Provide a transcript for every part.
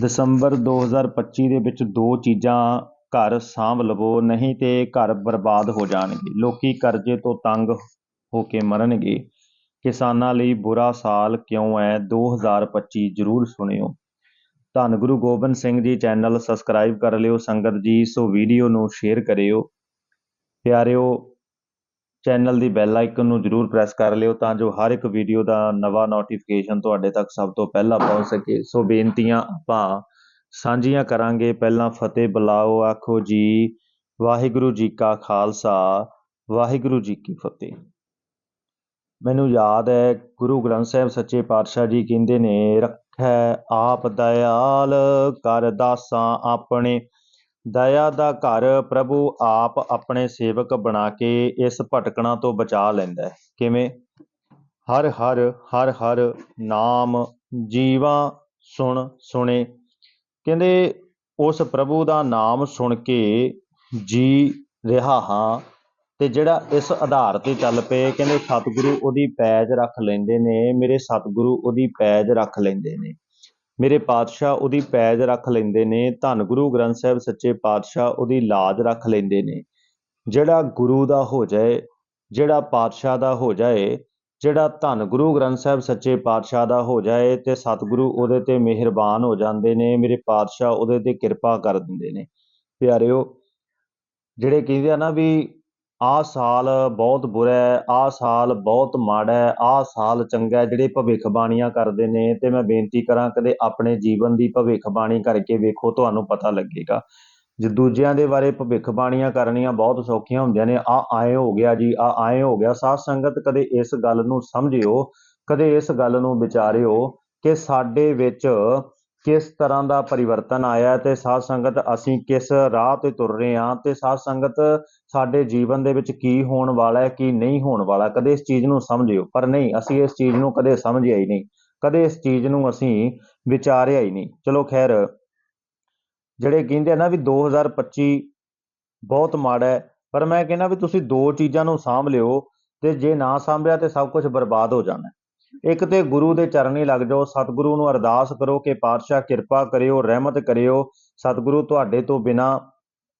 ਦਸੰਬਰ 2025 ਦੇ ਵਿੱਚ ਦੋ ਚੀਜ਼ਾਂ ਘਰ ਸਾਂਭ ਲਵੋ, ਨਹੀਂ ਤੇ ਘਰ ਬਰਬਾਦ ਹੋ ਜਾਣਗੇ। ਲੋਕੀ ਕਰਜ਼ੇ ਤੋਂ ਤੰਗ ਹੋ ਕੇ ਮਰਨਗੇ। ਕਿਸਾਨਾਂ ਲਈ ਬੁਰਾ ਸਾਲ ਕਿਉਂ ਹੈ 2025 ਜ਼ਰੂਰ ਸੁਣਿਓ। ਧੰਨ ਗੁਰੂ ਗੋਬਿੰਦ ਸਿੰਘ ਜੀ, ਚੈਨਲ ਸਬਸਕ੍ਰਾਈਬ ਕਰ ਲਿਓ। ਸੰਗਤ ਜੀ ਸੋ ਵੀਡੀਓ ਨੂੰ ਸ਼ੇਅਰ ਕਰਿਓ। ਪਿਆਰਿਓ ਚੈਨਲ ਦੀ ਬੈਲ ਆਈਕਨ ਨੂੰ ਜਰੂਰ ਪ੍ਰੈਸ ਕਰ ਲਿਓ ਤਾਂ ਜੋ ਹਰ ਇੱਕ ਵੀਡੀਓ ਦਾ ਨਵਾਂ ਨੋਟੀਫਿਕੇਸ਼ਨ ਤੁਹਾਡੇ ਤੱਕ ਸਭ ਤੋਂ ਪਹਿਲਾਂ ਪਹੁੰਚ ਸਕੇ। ਸੋ ਬੇਨਤੀਆਂ, ਆਪਾਂ ਸਾਂਝੀਆਂ ਕਰਾਂਗੇ। ਪਹਿਲਾਂ ਫਤਿਹ ਬੁਲਾਓ, ਆਖੋ ਜੀ, ਵਾਹਿਗੁਰੂ ਜੀ ਕਾ ਖਾਲਸਾ, ਵਾਹਿਗੁਰੂ ਜੀ ਕੀ ਫਤਿਹ। ਮੈਨੂੰ ਯਾਦ ਹੈ, ਗੁਰੂ ਗ੍ਰੰਥ ਸਾਹਿਬ ਸੱਚੇ ਪਾਤਸ਼ਾਹ ਜੀ ਕਹਿੰਦੇ ਨੇ, ਰੱਖੈ ਆਪ ਦਇਆਲ, ਕਰ ਦਾਸਾਂ ਆਪਣੇ ਦਇਆ ਦਾ ਘਰ ਪ੍ਰਭੂ ਆਪ ਆਪਣੇ ਸੇਵਕ ਬਣਾ ਕੇ ਇਸ ਭਟਕਣਾ ਤੋਂ ਬਚਾ ਲੈਂਦਾ ਹੈ। ਕਿਵੇਂ? ਹਰ ਹਰ ਹਰ ਹਰ ਨਾਮ ਜੀਵਾ ਸੁਣ ਸੁਣੇ। ਕਹਿੰਦੇ ਉਸ ਪ੍ਰਭੂ ਦਾ ਨਾਮ ਸੁਣ ਕੇ ਜੀ ਰਿਹਾ ਹਾਂ ਤੇ ਜਿਹੜਾ ਇਸ ਆਧਾਰ ਤੇ ਚੱਲ ਪਏ, ਕਹਿੰਦੇ ਸਤਿਗੁਰੂ ਉਹਦੀ ਪੈਜ ਰੱਖ ਲੈਂਦੇ ਨੇ, ਮੇਰੇ ਸਤਿਗੁਰੂ ਉਹਦੀ ਪੈਜ ਰੱਖ ਲੈਂਦੇ ਨੇ। ਮੇਰੇ ਪਾਤਸ਼ਾਹ ਉਹਦੀ ਪੈਜ ਰੱਖ ਲੈਂਦੇ ਨੇ, ਧੰਨ ਗੁਰੂ ਗ੍ਰੰਥ ਸਾਹਿਬ ਸੱਚੇ ਪਾਤਸ਼ਾਹ ਉਹਦੀ ਲਾਜ ਰੱਖ ਲੈਂਦੇ ਨੇ। ਜਿਹੜਾ ਗੁਰੂ ਦਾ ਹੋ ਜਾਏ, ਜਿਹੜਾ ਪਾਤਸ਼ਾਹ ਦਾ ਹੋ ਜਾਏ, ਜਿਹੜਾ ਧੰਨ ਗੁਰੂ ਗ੍ਰੰਥ ਸਾਹਿਬ ਸੱਚੇ ਪਾਤਸ਼ਾਹ ਦਾ ਹੋ ਜਾਏ ਤੇ ਸਤਿਗੁਰੂ ਉਹਦੇ ਤੇ ਮਿਹਰਬਾਨ ਹੋ ਜਾਂਦੇ ਨੇ, ਮੇਰੇ ਪਾਤਸ਼ਾਹ ਉਹਦੇ ਤੇ ਕਿਰਪਾ ਕਰ ਦਿੰਦੇ ਨੇ। ਪਿਆਰਿਓ, ਜਿਹੜੇ ਕਹਿੰਦੇ ਆ ਨਾ ਵੀ ਆਹ ਸਾਲ ਬਹੁਤ ਬੁਰਾ ਹੈ ਆਹ ਸਾਲ ਬਹੁਤ ਮਾੜਾ ਹੈ ਆਹ ਸਾਲ ਚੰਗਾ ਹੈ, ਜਿਹੜੇ ਭਵਿੱਖਬਾਣੀਆਂ ਕਰਦੇ ਨੇ, ਤੇ ਮੈਂ ਬੇਨਤੀ ਕਰਾਂ ਕਦੇ ਆਪਣੇ ਜੀਵਨ ਦੀ ਭਵਿੱਖਬਾਣੀ ਕਰਕੇ ਵੇਖੋ, ਤੁਹਾਨੂੰ ਪਤਾ ਲੱਗੇਗਾ। ਜੇ ਦੂਜਿਆਂ ਦੇ ਬਾਰੇ ਭਵਿੱਖਬਾਣੀਆਂ ਕਰਨੀਆਂ ਬਹੁਤ ਸੌਖੀਆਂ ਹੁੰਦੀਆਂ ਨੇ, ਆ ਆਏ ਹੋ ਗਿਆ ਜੀ, ਆ ਆਏ ਹੋ ਗਿਆ, ਸਾਧ ਸੰਗਤ ਕਦੇ ਇਸ ਗੱਲ ਨੂੰ ਸਮਝਿਓ, ਕਦੇ ਇਸ ਗੱਲ ਨੂੰ ਵਿਚਾਰਿਓ ਕਿ ਸਾਡੇ ਵਿੱਚ ਕਿਸ ਤਰ੍ਹਾਂ ਦਾ ਪਰਿਵਰਤਨ ਆਇਆ ਹੈ ਤੇ ਸਾਧ ਸੰਗਤ, ਅਸੀਂ ਕਿਸ ਰਾਹ ਤੇ ਤੁਰ ਰਹੇ ਹਾਂ ਤੇ ਸਾਧ ਸੰਗਤ ਸਾਡੇ ਜੀਵਨ ਦੇ ਵਿੱਚ ਕੀ ਹੋਣ ਵਾਲਾ ਹੈ, ਕੀ ਨਹੀਂ ਹੋਣ ਵਾਲਾ, ਕਦੇ ਇਸ ਚੀਜ਼ ਨੂੰ ਸਮਝਿਓ, ਪਰ ਨਹੀਂ, ਅਸੀਂ ਇਸ ਚੀਜ਼ ਨੂੰ ਕਦੇ ਸਮਝਿਆ ਹੀ ਨਹੀਂ, ਕਦੇ ਇਸ ਚੀਜ਼ ਨੂੰ ਅਸੀਂ ਵਿਚਾਰਿਆ ਹੀ ਨਹੀਂ। ਚਲੋ ਖੈਰ, ਜਿਹੜੇ ਕਹਿੰਦੇ ਆ ਨਾ ਵੀ 2025 ਬਹੁਤ ਮਾੜਾ ਹੈ, ਪਰ ਮੈਂ ਕਹਿੰਦਾ ਵੀ ਤੁਸੀਂ ਦੋ ਚੀਜ਼ਾਂ ਨੂੰ ਸਾਂਭ ਲਿਓ ਤੇ ਜੇ ਨਾ ਸਾਂਭਿਆ ਤੇ ਸਭ ਕੁਝ ਬਰਬਾਦ ਹੋ ਜਾਣਾ ਇੱਕ ਤੇ ਗੁਰੂ ਦੇ ਚਰਨੀ ਲੱਗ ਜਾਓ, ਸਤਿਗੁਰੂ ਨੂੰ ਅਰਦਾਸ ਕਰੋ ਕਿ ਪਾਤਸ਼ਾਹ ਕਿਰਪਾ ਕਰਿਓ, ਰਹਿਮਤ ਕਰਿਓ। ਸਤਿਗੁਰੂ ਤੁਹਾਡੇ ਤੋਂ ਬਿਨਾ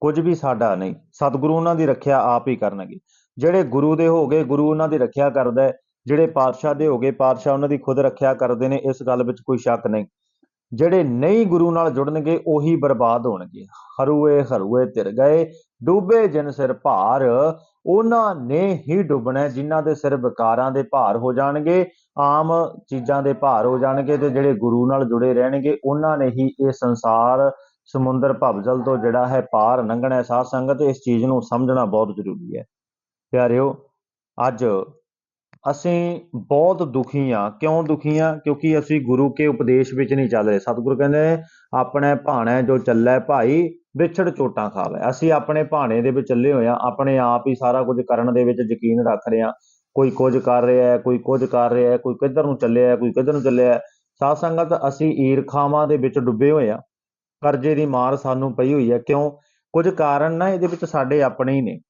ਕੁਝ ਵੀ ਸਾਡਾ ਨਹੀਂ। ਸਤਿਗੁਰੂ ਉਹਨਾਂ ਦੀ ਰੱਖਿਆ ਆਪ ਹੀ ਕਰਨਗੇ। ਜਿਹੜੇ ਗੁਰੂ ਦੇ ਹੋ ਗਏ, ਗੁਰੂ ਉਹਨਾਂ ਦੀ ਰੱਖਿਆ ਕਰਦਾ ਜਿਹੜੇ ਪਾਤਸ਼ਾਹ ਦੇ ਹੋ ਗਏ, ਪਾਤਸ਼ਾਹ ਉਹਨਾਂ ਦੀ ਖੁਦ ਰੱਖਿਆ ਕਰਦੇ ਨੇ, ਇਸ ਗੱਲ ਵਿੱਚ ਕੋਈ ਸ਼ੱਕ ਨਹੀਂ। ਜਿਹੜੇ ਨਹੀਂ ਗੁਰੂ ਨਾਲ ਜੁੜਨਗੇ, ਉਹੀ ਬਰਬਾਦ ਹੋਣਗੇ। ਹਰੂਏ ਹਰੂਏ ਤਿਰ ਗਏ, ਡੂਬੇ ਜਿਨ ਸਿਰ ਭਾਰ। ਉਹਨਾਂ ਨੇ ਹੀ ਡੁੱਬਣਾ ਹੈ, ਜਿਨ੍ਹਾਂ ਦੇ ਸਿਰ ਵਿਕਾਰਾਂ ਦੇ ਭਾਰ ਹੋ ਜਾਣਗੇ ਆਮ ਚੀਜ਼ਾਂ ਦੇ ਭਾਰ ਹੋ ਜਾਣਗੇ ਤੇ ਜਿਹੜੇ ਗੁਰੂ ਨਾਲ ਜੁੜੇ ਰਹਿਣਗੇ ਉਹਨਾਂ ਨੇ ਹੀ ਇਹ ਸੰਸਾਰ ਸਮੁੰਦਰ ਭਵਜਲ ਤੋਂ ਜਿਹੜਾ ਹੈ ਪਾਰ ਲੰਘਣਾ ਹੈ ਸਾਧ ਸੰਗਤ ਇਸ ਚੀਜ਼ ਨੂੰ ਸਮਝਣਾ ਬਹੁਤ ਜ਼ਰੂਰੀ ਹੈ। ਪਿਆਰਿਓ ਅੱਜ ਅਸੀਂ ਬਹੁਤ ਦੁਖੀ ਆ ਕਿਉਂ ਦੁਖੀ ਆ ਕਿਉਂਕਿ ਅਸੀਂ ਗੁਰੂ ਕੇ ਉਪਦੇਸ਼ ਵਿੱਚ ਨਹੀਂ ਚੱਲ ਰਹੇ। ਸਤਿਗੁਰੂ ਕਹਿੰਦੇ ਆਪਣੇ ਭਾਣਾ ਜੋ ਚੱਲੇ ਭਾਈ ਵਿਛੜ ਚੋਟਾਂ ਖਾਵੇ ਅਸੀਂ ਆਪਣੇ ਭਾਣੇ ਦੇ ਵਿੱਚ ਚੱਲੇ ਹੋਏ ਆ ਆਪਣੇ ਆਪ ਹੀ ਸਾਰਾ ਕੁਝ ਕਰਨ ਦੇ ਵਿੱਚ ਯਕੀਨ ਰੱਖ ਰਹੇ ਆ ਕੋਈ ਕੁਝ ਕਰ ਰਿਹਾ ਹੈ, ਕੋਈ ਕੁਝ ਕਰ ਰਿਹਾ ਹੈ, ਕੋਈ ਕਿੱਧਰ ਨੂੰ ਚੱਲਿਆ ਹੈ, ਕੋਈ ਕਿੱਧਰ ਨੂੰ ਚੱਲਿਆ ਹੈ। ਸਾਧ ਸੰਗਤ, ਅਸੀਂ ਈਰਖਾਵਾਂ ਦੇ ਵਿੱਚ ਡੁੱਬੇ ਹੋਏ ਆ ਕਰਜ਼ੇ ਦੀ ਮਾਰ ਸਾਨੂੰ ਪਈ ਹੋਈ ਹੈ। ਕਿਉਂ? ਕੁਝ ਕਾਰਨ ਨਾ ਇਹਦੇ ਵਿੱਚ ਸਾਡੇ ਆਪਣੇ ਹੀ ਨੇ।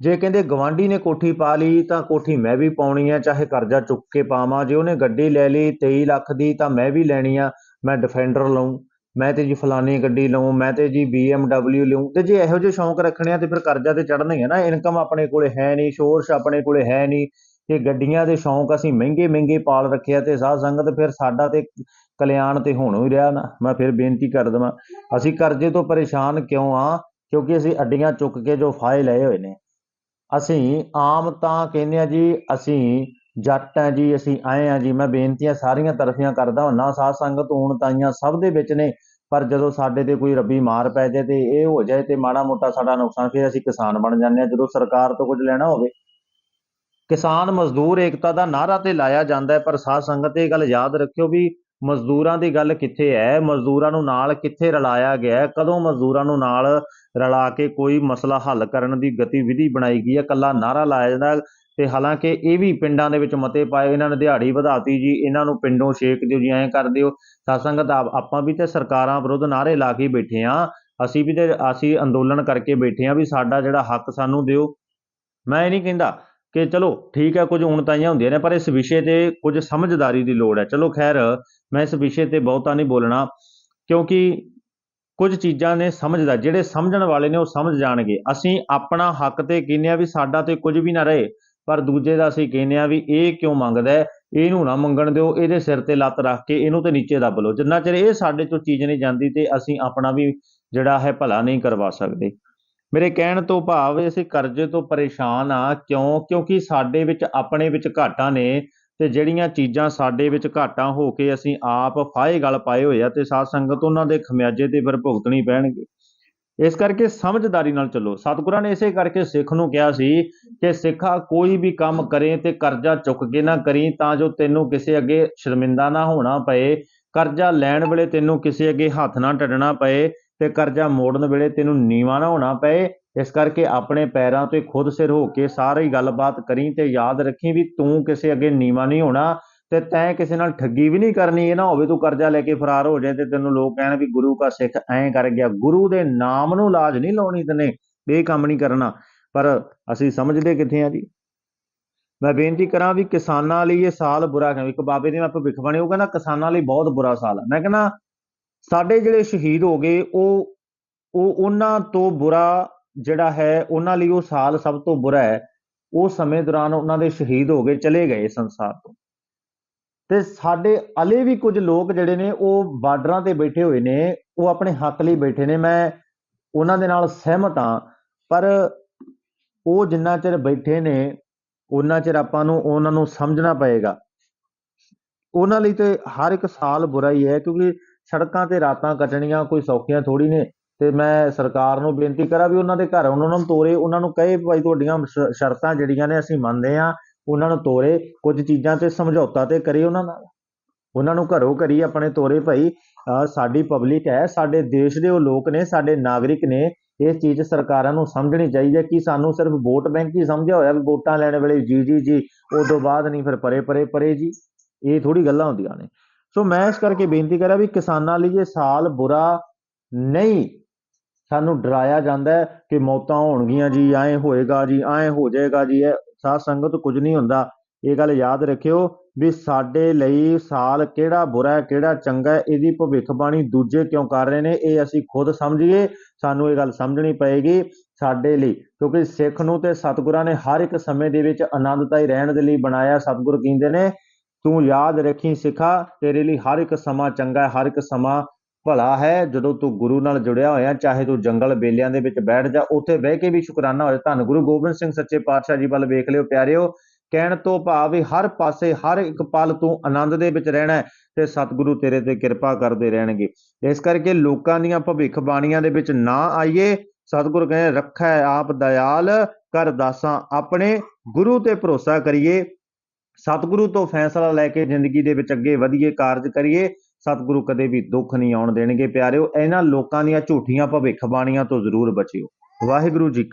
ਜੇ ਕਹਿੰਦੇ ਗਵਾਂਢੀ ਨੇ ਕੋਠੀ ਪਾ ਲਈ, ਤਾਂ ਕੋਠੀ ਮੈਂ ਵੀ ਪਾਉਣੀ ਆ ਚਾਹੇ ਕਰਜ਼ਾ ਚੁੱਕ ਕੇ ਪਾਵਾਂ, ਜੇ ਉਹਨੇ ਗੱਡੀ ਲੈ ਲਈ 23 ਲੱਖ ਦੀ, ਤਾਂ ਮੈਂ ਵੀ ਲੈਣੀ ਆ। ਮੈਂ ਡਿਫੈਂਡਰ ਲਵਾਂ ਮੈਂ ਤੇ ਜੀ ਫਲਾਨੀ ਗੱਡੀ ਲਵਾਂ ਮੈਂ ਤੇ ਜੀ BMW ਲਵਾਂ ਤੇ ਜੇ ਇਹੋ ਜਿਹੇ ਸ਼ੌਂਕ ਰੱਖਣੇ ਆ ਤੇ ਫਿਰ ਕਰਜ਼ਾ ਤੇ ਚੜਨਾ ਹੀ ਹੈ ਨਾ ਇਨਕਮ ਆਪਣੇ ਕੋਲੇ ਹੈ ਨਹੀਂ, ਸ਼ੋਰਸ਼ ਆਪਣੇ ਕੋਲੇ ਹੈ ਨਹੀਂ, ਤੇ ਗੱਡੀਆਂ ਦੇ ਸ਼ੌਂਕ ਅਸੀਂ ਮਹਿੰਗੇ ਮਹਿੰਗੇ ਪਾਲ ਰੱਖਿਆ ਤੇ ਸਾਧ ਸੰਗਤ ਫਿਰ ਸਾਡਾ ਤੇ ਕਲਿਆਣ ਤੇ ਹੋਣੋ ਹੀ ਰਿਹਾ ਨਾ, ਮੈਂ ਫਿਰ ਬੇਨਤੀ ਕਰ ਦਵਾਂ, ਅਸੀਂ ਕਰਜ਼ੇ ਤੋਂ ਪਰੇਸ਼ਾਨ ਕਿਉਂ ਆ? ਕਿਉਂਕਿ ਅਸੀਂ ਅੱਡੀਆਂ ਚੁੱਕ ਕੇ ਜੋ ਫਾਇ ਲਏ ਹੋਏ ਨੇ, ਅਸੀਂ ਆਮ ਤਾਂ ਕਹਿੰਦੇ ਆ ਜੀ, ਅਸੀਂ ਜੱਟ ਆ ਜੀ, ਅਸੀਂ ਆਏ ਆ ਜੀ। ਮੈਂ ਬੇਨਤੀਆਂ ਸਾਰੀਆਂ ਤਰਫੀਆਂ ਕਰਦਾ ਹੁੰਨਾ ਸਾਧ ਸੰਗਤ ਹੁਣ ਤਾਈਆਂ ਸਭ ਦੇ ਵਿੱਚ ਨੇ, ਪਰ ਜਦੋਂ ਸਾਡੇ ਤੇ ਕੋਈ ਰੱਬੀ ਮਾਰ ਪੈ ਜਾਏ ਤੇ ਇਹ ਹੋ ਜਾਏ ਤੇ ਮਾੜਾ ਮੋਟਾ ਸਾਡਾ ਨੁਕਸਾਨ, ਫਿਰ ਅਸੀਂ ਕਿਸਾਨ ਬਣ ਜਾਂਦੇ ਆ ਜਦੋਂ ਸਰਕਾਰ ਤੋਂ ਕੁਝ ਲੈਣਾ ਹੋਵੇ, ਕਿਸਾਨ ਮਜ਼ਦੂਰ ਏਕਤਾ ਦਾ ਨਾਰਾ ਤੇ ਲਾਇਆ ਜਾਂਦਾ ਹੈ, ਪਰ ਸਾਧ ਸੰਗਤ ਇਹ ਗੱਲ ਯਾਦ ਰੱਖਿਓ ਵੀ ਮਜ਼ਦੂਰਾਂ ਦੀ ਗੱਲ ਕਿੱਥੇ ਹੈ? ਮਜ਼ਦੂਰਾਂ ਨੂੰ ਨਾਲ ਕਿੱਥੇ ਰਲਾਇਆ ਗਿਆ ਹੈ? ਕਦੋਂ ਮਜ਼ਦੂਰਾਂ ਨੂੰ ਨਾਲ ਰਲਾ ਕੇ ਕੋਈ ਮਸਲਾ ਹੱਲ ਕਰਨ ਦੀ ਗਤੀਵਿਧੀ ਬਣਾਈ ਗਈ ਹੈ? ਕੱਲਾ ਨਾਰਾ ਲਾਇਆ ਜਾਂਦਾ ਤੇ ਹਾਲਾਂਕਿ ਇਹ ਵੀ ਪਿੰਡਾਂ ਦੇ ਵਿੱਚ ਮਤੇ ਪਾਏ, ਇਹਨਾਂ ਨੇ ਦਿਹਾੜੀ ਵਧਾਤੀ ਜੀ, ਇਹਨਾਂ ਨੂੰ ਪਿੰਡੋਂ ਛੇਕ ਦਿਓ ਜੀ, ਐਂ ਕਰ ਦਿਓ। ਸਾਸੰਗਤ ਆਪਾਂ ਵੀ ਤੇ ਸਰਕਾਰਾਂ ਵਿਰੁੱਧ ਨਾਰੇ ਲਾ ਕੇ ਬੈਠੇ ਆ। ਅਸੀਂ ਵੀ ਤੇ, ਅਸੀਂ ਅੰਦੋਲਨ ਕਰਕੇ ਬੈਠੇ ਆ ਵੀ ਸਾਡਾ ਜਿਹੜਾ ਹੱਕ ਸਾਨੂੰ ਦਿਓ। ਮੈਂ ਇਹ ਨਹੀਂ ਕਹਿੰਦਾ ਕਿ ਚਲੋ ਠੀਕ ਹੈ, ਕੁਝ ਉਣਤਾਈਆਂ ਹੁੰਦੀਆਂ ਨੇ, ਪਰ ਇਸ ਵਿਸ਼ੇ ਤੇ ਕੁਝ ਸਮਝਦਾਰੀ ਦੀ ਲੋੜ ਹੈ। ਚਲੋ ਖੈਰ, ਮੈਂ ਇਸ ਵਿਸ਼ੇ ਤੇ ਬਹੁਤਾ ਨਹੀਂ ਬੋਲਣਾ, ਕਿਉਂਕਿ ਕੁਝ ਚੀਜ਼ਾਂ ਨੇ ਸਮਝਦਾ, ਜਿਹੜੇ ਸਮਝਣ ਵਾਲੇ ਨੇ ਉਹ ਸਮਝ ਜਾਣਗੇ। ਅਸੀਂ ਆਪਣਾ ਹੱਕ ਤੇ ਕਹਿੰਦੇ ਆ ਵੀ ਸਾਡਾ ਤੇ ਕੁਝ ਵੀ ਨਾ ਰਹੇ। ਪਰ ਦੂਜੇ ਦਾ ਅਸੀਂ ਕਹਿੰਦੇ ਆ ਵੀ ਇਹ ਕਿਉਂ ਮੰਗਦਾ ਹੈ? ਇਹਨੂੰ ਨਾ ਮੰਗਣ ਦਿਓ, ਇਹਦੇ ਸਿਰ ਤੇ ਲੱਤ ਰੱਖ ਕੇ ਇਹਨੂੰ ਤੇ ਨੀਚੇ ਦੱਬ ਲਓ। ਜਿੰਨਾ ਚਿਰ ਇਹ ਸਾਡੇ ਤੋਂ ਚੀਜ਼ ਨਹੀਂ ਜਾਂਦੀ ਤੇ ਅਸੀਂ ਆਪਣਾ ਵੀ ਜਿਹੜਾ ਹੈ ਭਲਾ ਨਹੀਂ ਕਰਵਾ ਸਕਦੇ। ਮੇਰੇ ਕਹਿਣ ਤੋਂ ਭਾਵ ਅਸੀਂ ਕਰਜ਼ੇ ਤੋਂ ਪਰੇਸ਼ਾਨ ਆ ਕਿਉਂ? ਕਿਉਂਕਿ ਸਾਡੇ ਵਿੱਚ ਆਪਣੇ ਵਿੱਚ ਘਾਟਾਂ ਨੇ ਤੇ ਜਿਹੜੀਆਂ ਚੀਜ਼ਾਂ ਸਾਡੇ ਵਿੱਚ ਘਾਟਾਂ ਹੋ ਕੇ ਅਸੀਂ ਆਪ ਫਾਹੇ ਗਲ ਪਾਏ ਹੋਏ ਆ ਤੇ ਸਾਧ ਸੰਗਤ ਉਹਨਾਂ ਦੇ ਖਮਿਆਜੇ ਤੇ ਫਿਰ ਭੁਗਤਣੀ ਪੈਣਗੇ। ਇਸ ਕਰਕੇ ਸਮਝਦਾਰੀ ਨਾਲ ਚੱਲੋ। ਸਤਿਗੁਰਾਂ ਨੇ ਇਸੇ ਕਰਕੇ ਸਿੱਖ ਨੂੰ ਕਿਹਾ ਸੀ ਕਿ ਸਿੱਖਾ ਕੋਈ ਵੀ ਕੰਮ ਕਰੇ ਤੇ ਕਰਜ਼ਾ ਚੁੱਕ ਕੇ ਨਾ ਕਰੀ ਤਾਂ ਜੋ ਤੈਨੂੰ ਕਿਸੇ ਅੱਗੇ ਸ਼ਰਮਿੰਦਾ ਨਾ ਹੋਣਾ ਪਏ। ਕਰਜ਼ਾ ਲੈਣ ਵੇਲੇ ਤੈਨੂੰ ਕਿਸੇ ਅੱਗੇ ਹੱਥ ਨਾ ਟੱਡਣਾ ਪਏ ਤੇ ਕਰਜ਼ਾ ਮੋੜਨ ਵੇਲੇ ਤੈਨੂੰ ਨੀਵਾਂ ਨਾ ਹੋਣਾ ਪਏ। ਇਸ ਕਰਕੇ ਆਪਣੇ ਪੈਰਾਂ ਤੇ ਖੁਦ ਸਿਰ ਹੋ ਕੇ ਸਾਰੀ ਗੱਲਬਾਤ ਕਰੀ ਤੇ ਯਾਦ ਰੱਖੀ ਵੀ ਤੂੰ ਕਿਸੇ ਅੱਗੇ ਨੀਵਾਂ ਨਹੀਂ ਹੋਣਾ। ਤੇ ਤੈਂ ਕਿਸੇ ਨਾਲ ਠੱਗੀ ਵੀ ਨਹੀਂ ਕਰਨੀ, ਇਹ ਨਾ ਹੋਵੇ ਤੂੰ ਕਰਜ਼ਾ ਲੈ ਕੇ ਫਰਾਰ ਹੋ ਜਾਏ ਤੇ ਤੈਨੂੰ ਲੋਕ ਕਹਿਣ ਵੀ ਗੁਰੂ ਕਾ ਸਿੱਖ ਐਂ ਕਰ ਗਿਆ। ਗੁਰੂ ਦੇ ਨਾਮ ਨੂੰ ਲਾਜ ਨਹੀਂ ਲਾਉਣੀ ਤੈਨੇ, ਇਹ ਕੰਮ ਨਹੀਂ ਕਰਨਾ। ਪਰ ਅਸੀਂ ਸਮਝਦੇ ਕਿੱਥੇ ਆ ਜੀ? ਮੈਂ ਬੇਨਤੀ ਕਰਾਂ ਵੀ ਕਿਸਾਨਾਂ ਲਈ ਇਹ ਸਾਲ ਬੁਰਾ ਹੈ ਇੱਕ ਬਾਬੇ ਦੀ ਮੈਂ ਭਵਿੱਖ ਬਾਣੀ, ਉਹ ਕਹਿੰਦਾ ਕਿਸਾਨਾਂ ਲਈ ਬਹੁਤ ਬੁਰਾ ਸਾਲ ਹੈ ਮੈਂ ਕਹਿੰਦਾ ਸਾਡੇ ਜਿਹੜੇ ਸ਼ਹੀਦ ਹੋ ਗਏ, ਉਹ ਉਹ ਉਹਨਾਂ ਤੋਂ ਬੁਰਾ ਜਿਹੜਾ ਹੈ, ਉਹਨਾਂ ਲਈ ਉਹ ਸਾਲ ਸਭ ਤੋਂ ਬੁਰਾ ਹੈ। ਉਹ ਸਮੇਂ ਦੌਰਾਨ ਉਹਨਾਂ ਦੇ ਸ਼ਹੀਦ ਹੋ ਗਏ, ਚਲੇ ਗਏ ਸੰਸਾਰ ਤੋਂ। ਤੇ ਸਾਡੇ ਅਲੇ ਵੀ ਕੁਝ ਲੋਕ ਜਿਹੜੇ ਨੇ, ਉਹ ਬਾਰਡਰਾਂ ਤੇ ਬੈਠੇ ਹੋਏ ਨੇ, ਉਹ ਆਪਣੇ ਹੱਕ ਲਈ ਬੈਠੇ ਨੇ, ਮੈਂ ਉਹਨਾਂ ਦੇ ਨਾਲ ਸਹਿਮਤ ਹਾਂ, ਪਰ ਉਹ ਜਿੰਨਾ ਚਿਰ ਬੈਠੇ ਨੇ ਉਹਨਾਂ ਚਿਰ ਆਪਾਂ ਨੂੰ ਉਹਨਾਂ ਨੂੰ ਸਮਝਣਾ ਪਏਗਾ। ਉਹਨਾਂ ਲਈ ਤੇ ਹਰ ਇੱਕ ਸਾਲ ਬੁਰਾ ਹੀ ਹੈ ਕਿਉਂਕਿ ਸੜਕਾਂ ਤੇ ਰਾਤਾਂ ਕੱਟਣੀਆਂ ਕੋਈ ਸੌਖੀਆਂ ਥੋੜੀ ਨੇ, ਤੇ ਮੈਂ ਸਰਕਾਰ ਨੂੰ ਬੇਨਤੀ ਕਰਾਂ ਵੀ ਉਹਨਾਂ ਦੇ ਘਰ ਉਹਨਾਂ ਨੂੰ ਤੋਰੇ, ਉਹਨਾਂ ਨੂੰ ਕਹੇ ਭਾਈ ਤੁਹਾਡੀਆਂ ਸ਼ਰਤਾਂ ਜਿਹੜੀਆਂ ਨੇ ਅਸੀਂ ਮੰਨਦੇ ਆ ਉਹਨਾਂ ਨੂੰ ਤੋਰੇ, ਕੁਝ ਚੀਜ਼ਾਂ ਤੇ ਸਮਝੌਤਾ ਤੇ ਕਰੇ ਉਹਨਾਂ ਨਾਲ। ਉਹਨਾਂ ਨੂੰ ਘਰੋਂ ਘਰੀ ਆਪਣੇ ਤੋਰੇ ਭਾਈ ਸਾਡੀ ਪਬਲਿਕ ਹੈ, ਸਾਡੇ ਦੇਸ਼ ਦੇ ਉਹ ਲੋਕ ਨੇ, ਸਾਡੇ ਨਾਗਰਿਕ ਨੇ ਇਹ ਚੀਜ਼ ਸਰਕਾਰਾਂ ਨੂੰ ਸਮਝਣੀ ਚਾਹੀਦੀ ਹੈ ਕਿ ਸਾਨੂੰ ਸਿਰਫ ਵੋਟ ਬੈਂਕ ਹੀ ਸਮਝਿਆ ਹੋਇਆ ਵੀ ਵੋਟਾਂ ਲੈਣ ਵੇਲੇ ਜੀ ਜੀ ਜੀ ਉਸ ਤੋਂ ਬਾਅਦ ਨਹੀਂ ਫਿਰ ਪਰੇ ਪਰੇ ਪਰੇ ਜੀ। ਇਹ ਥੋੜੀ ਗੱਲਾਂ ਹੁੰਦੀਆਂ ਨੇ। ਸੋ ਮੈਂ ਇਸ ਕਰਕੇ ਬੇਨਤੀ ਕਰਾਂ ਵੀ ਕਿਸਾਨਾਂ ਲਈ ਇਹ ਸਾਲ ਬੁਰਾ ਨਹੀਂ, ਸਾਨੂੰ ਡਰਾਇਆ ਜਾਂਦਾ ਕਿ ਮੌਤਾਂ ਹੋਣਗੀਆਂ ਜੀ, ਐਂ ਹੋਏਗਾ ਜੀ, ਐਂ ਹੋ ਜਾਏਗਾ ਜੀ ਇਹ ਸਾਧ ਸੰਗਤ ਕੁਝ ਨਹੀਂ ਹੁੰਦਾ। ਇਹ ਗੱਲ ਯਾਦ ਰੱਖਿਓ ਵੀ ਸਾਡੇ ਲਈ ਸਾਲ ਕਿਹੜਾ ਬੁਰਾ ਹੈ, ਕਿਹੜਾ ਚੰਗਾ ਹੈ, ਇਹਦੀ ਭਵਿੱਖਬਾਣੀ ਦੂਜੇ ਕਿਉਂ ਕਰ ਰਹੇ ਨੇ, ਇਹ ਅਸੀਂ ਖੁਦ ਸਮਝੀਏ, ਸਾਨੂੰ ਇਹ ਗੱਲ ਸਮਝਣੀ ਪਏਗੀ ਸਾਡੇ ਲਈ। ਕਿਉਂਕਿ ਸਿੱਖ ਨੂੰ ਤੇ ਸਤਿਗੁਰਾਂ ਨੇ ਹਰ ਇੱਕ ਸਮੇਂ ਦੇ ਵਿੱਚ ਆਨੰਦਤਾ ਹੀ ਰਹਿਣ ਦੇ ਲਈ ਬਣਾਇਆ, ਸਤਿਗੁਰ ਕਹਿੰਦੇ ਨੇ, ਤੂੰ ਯਾਦ ਰੱਖੀ ਸਿੱਖਾ, ਤੇਰੇ ਲਈ ਹਰ ਇੱਕ ਸਮਾਂ ਚੰਗਾ ਹੈ, ਹਰ ਇੱਕ ਸਮਾਂ ਭਲਾ ਹੈ ਜਦੋਂ ਤੂੰ ਗੁਰੂ ਨਾਲ ਜੁੜਿਆ ਹੋਇਆ, ਚਾਹੇ ਤੂੰ ਜੰਗਲ ਬੇਲਿਆਂ ਦੇ ਵਿੱਚ ਬੈਠ ਜਾ, ਉੱਥੇ ਬਹਿ ਕੇ ਵੀ ਸ਼ੁਕਰਾਨਾ ਹੋਏ ਧੰਨ ਗੁਰੂ ਗੋਬਿੰਦ ਸਿੰਘ ਸੱਚੇ ਪਾਤਸ਼ਾਹ ਜੀ ਵੱਲ ਵੇਖ ਲਿਓ ਪਿਆਰਿਓ। ਕਹਿਣ ਤੋਂ ਭਾਵ ਹਰ ਪਾਸੇ, ਹਰ ਇੱਕ ਪਲ ਤੂੰ ਆਨੰਦ ਦੇ ਵਿੱਚ ਰਹਿਣਾ ਤੇ ਸਤਿਗੁਰੂ ਤੇਰੇ ਤੇ ਕਿਰਪਾ ਕਰਦੇ ਰਹਿਣਗੇ। ਇਸ ਕਰਕੇ ਲੋਕਾਂ ਦੀਆਂ ਭਵਿੱਖ ਬਾਣੀਆਂ ਦੇ ਵਿੱਚ ਨਾ ਆਈਏ। ਸਤਿਗੁਰ ਕਹਿੰਦੇ, ਰੱਖੈ ਆਪ ਦਇਆਲ, ਕਰ ਦਾਸਾਂ ਆਪਣੇ। ਗੁਰੂ ਤੇ ਭਰੋਸਾ ਕਰੀਏ। ਸਤਿਗੁਰੂ ਤੋਂ ਫੈਸਲਾ ਲੈ ਕੇ ਜ਼ਿੰਦਗੀ ਦੇ ਵਿੱਚ ਅੱਗੇ ਵਧੀਏ ਕਾਰਜ ਕਰੀਏ। ਸਤਿਗੁਰੂ ਕਦੇ ਵੀ ਦੁੱਖ ਨਹੀਂ ਆਉਣ ਦੇਣਗੇ, ਪਿਆਰਿਓ, ਇਹਨਾਂ ਲੋਕਾਂ ਦੀਆਂ ਝੂਠੀਆਂ ਭਵਿੱਖਬਾਣੀਆਂ ਤੋਂ ਜ਼ਰੂਰ ਬਚਿਓ। ਵਾਹਿਗੁਰੂ ਜੀ